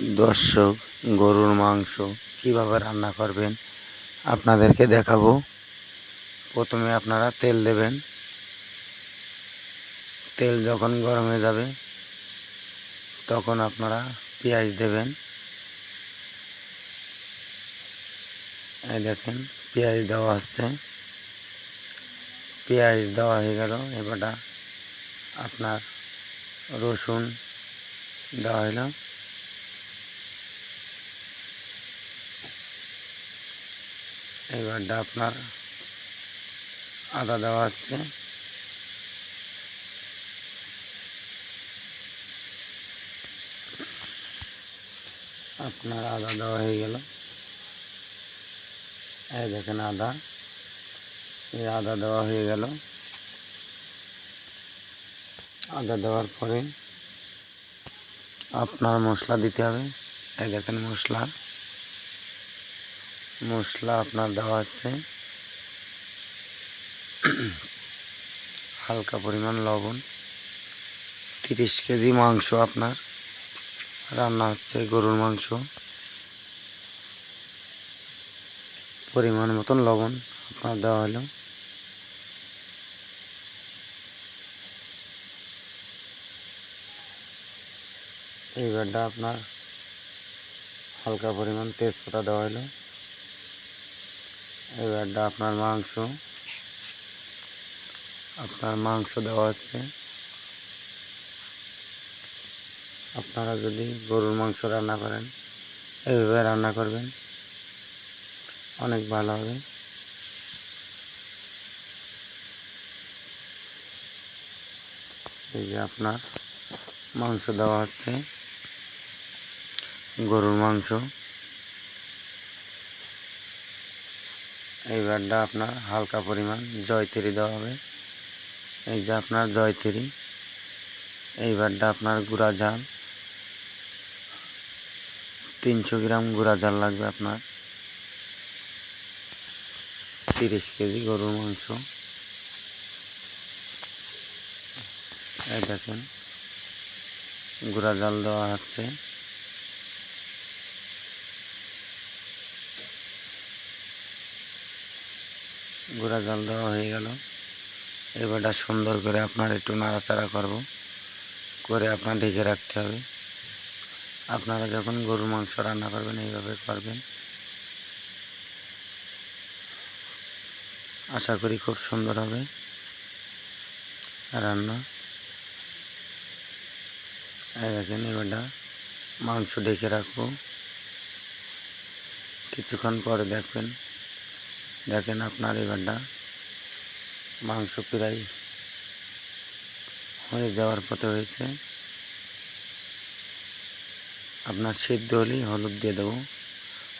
দর্শক, গরুর মাংস কীভাবে রান্না করবেন আপনাদেরকে দেখাবো। প্রথমে আপনারা তেল দেবেন। তেল যখন গরম হয়ে যাবে, তখন আপনারা পেঁয়াজ দেবেন। এই দেখেন, পেঁয়াজ দেওয়া হচ্ছে। পেঁয়াজ দেওয়া হয়ে গেল, এবারটা আপনার রসুন দেওয়া হলো। এবারটা আপনার আদা দেওয়া হচ্ছে। আপনার আদা দেওয়া হয়ে গেল। এই দেখেন আদা। এই আদা দেওয়া হয়ে গেল। আদা দেওয়ার পরে আপনার মশলা দিতে হবে। এই দেখেন মশলা। মশলা আপনার দেওয়া আছে। হালকা পরিমাণ লবণ। তিরিশ কেজি মাংস আপনার। রান্না হচ্ছে গরুর মাংস। পরিমাণ মতন লবণ আপনার দেওয়া হলো। এইবারটা আপনার হালকা পরিমাণ তেজপাতা দেওয়া হলো। এবারটা আপনার মাংস। আপনার মাংস দেওয়া হচ্ছে আপনারা যদি গরুর মাংস রান্না করেন, এভাবে রান্না করবেন, অনেক ভালো হবে। এই যে আপনার মাংস দেওয়া হচ্ছে গরুর মাংস। এইবারটা আপনার হালকা পরিমাণ জয়তিরি দেওয়া হবে। এই যে আপনার জয়তিরি এইবারটা আপনার গুঁড়া ঝাল তিনশো গ্রাম গুঁড়া ঝাল লাগবে আপনার। তিরিশ কেজি গরুর মাংস। এই দেখেন, গুঁড়া জাল দেওয়া হচ্ছে। গুঁড়া জাল দেওয়া হয়ে গেল। এবারটা সুন্দর করে আপনার একটু নাড়াচাড়া করব। করে আপনার ঢেকে রাখতে হবে। আপনারা যখন গরুর মাংস রান্না করবেন, এইভাবে করবেন। আশা করি খুব সুন্দর হবে রান্না। দেখেন, এবারটা মাংস ডেকে রাখব। কিছুক্ষণ পরে দেখবেন দেখেন আপনার এবারটা মাংস প্রায় হয়ে যাওয়ার পথে হয়েছে। আপনার সিদ্ধ হলেই হলুদ দিয়ে দেবো।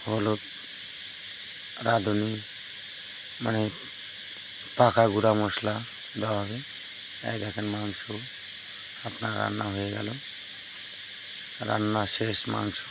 হলুদ, রাঁধুনি মানে পাকা গুঁড়া মশলা দেওয়া হবে। এই দেখেন মাংস, আপনার রান্না হয়ে গেল। রান্না শেষ মাংস।